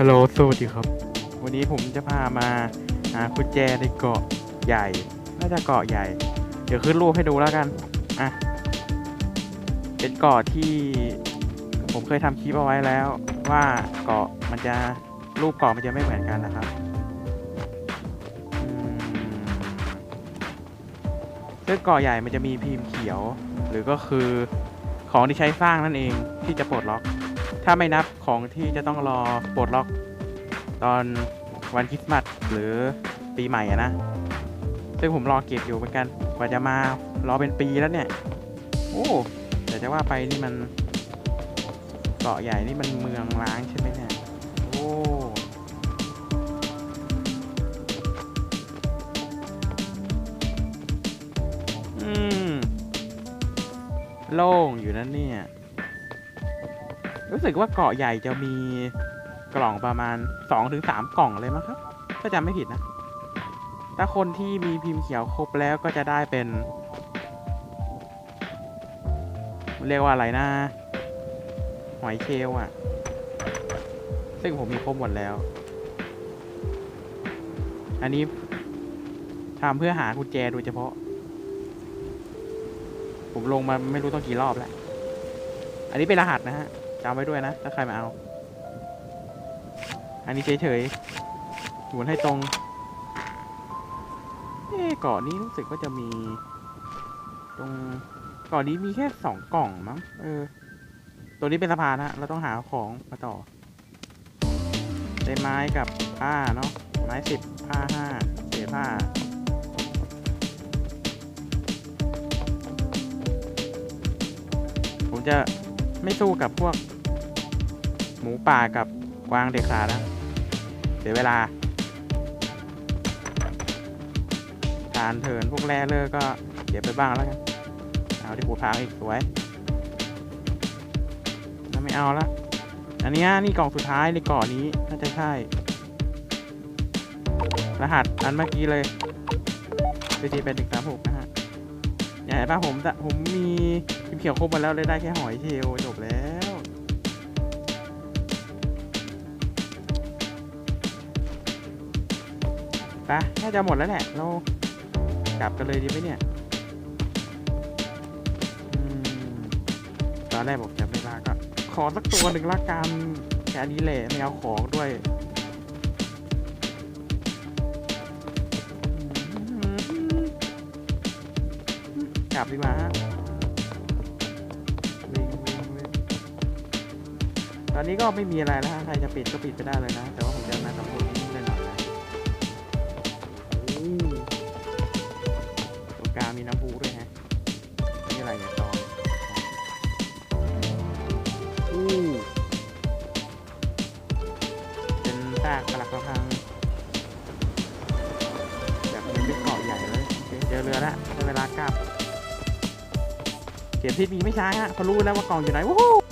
ฮัลโหลสวัสดีครับ วันนี้ผมจะพามาหากุญแจในเกาะใหญ่ น่าจะเกาะใหญ่ เดี๋ยวขึ้นรูปให้ดูแล้วกัน อะ เป็นเกาะที่ ผมเคยทำคลิปเอาไว้แล้ว ว่าเกาะมันจะรูปเกาะมันจะไม่เหมือนกันนะครับซึ่งเกาะใหญ่มันจะมีพิมพ์เขียว หรือก็คือของที่ใช้สร้างนั่นเองที่จะปลดล็อก ถ้าไม่นับของที่จะต้องรอปลดล็อกตอนวันคริสต์มาสหรือปีใหม่อะนะ ซึ่งผมรอเก็บอยู่เหมือนกัน กว่าจะมารอเป็นปีแล้วเนี่ย โอ้แต่จะว่าไปนี่มันเกาะใหญ่นี่มันเมืองล้างใช่ไหมเนี่ย โอ้อืมโล่งอยู่นั่นเนี่ย รู้สึกว่าเกาะใหญ่จะมีกล่องประมาณสองถึงสามกล่องเลยมั้งครับ ถ้าจำไม่ผิดนะ ถ้าคนที่มีพิมพ์เขียวครบแล้วก็จะได้เป็น เรียกว่าอะไรนะ หอยเชลลอะซึ่งผมมีครบหมดแล้ว อันนี้ทำเพื่อหากุญแจโดยเฉพาะ ผมลงมาไม่รู้ต้องกี่รอบแล้ว อันนี้เป็นรหัสนะฮะ จำไว้ด้วยนะ ถ้าใครมาเอา อันนี้เฉยๆหมุนให้ตรงเอ๊เกาะนี้รู้สึกว่าจะมี ตรงเกาะนี้มีแค่สองกล่องมั้ง เออ ตัวนี้เป็นสะพานฮะ เราต้องหาของมาต่อได้ไม้กับผ้าเนาะ ไม้สิบผ้าห้าเศษผ้าผมจะไม่สู้กับพวก มูป่ากับกวางเด็กขาดนะเสียเวลาทานเถินพวกแร่เลอก็เก็บไปบ้างแล้วกันเอาที่ผูพางอีกสวยแล้วไม่เอาละอันนี้นี่กล่องสุดท้ายในเกาะนี้น่าจะใช่ รหัสอันเมื่อกี้เลย p g เป็นหนึ่งสามหกนะฮะอย่าเห็นป่ะผมจะผมมีพิมเขียวครบหมาแล้วเลยได้แค่หอยเชลลจบแล้ว ไปน่าจะหมดแล้วแหละ เรากลับกันเลยดีไหมเนี่ยอตอนแรกบอกจะไม่ลาก็ ขอสักตัวหนึ่งละกันแค่นี้แหละไม่เอาของด้วยกลับดีกว่าฮะตอนนี้ก็ไม่มีอะไรแล้วฮะใครจะปิดก็ปิดไปได้เลยนะ แต่ว่า ซากปลักกระพังแบบมันเป็นเกาะใหญ่เลยเจอเรือแล้วได้เวลากลับเขียนทิศมีไม่ช้าฮะเพอรู้แล้วว่ากล่องอยู่ไหนวู้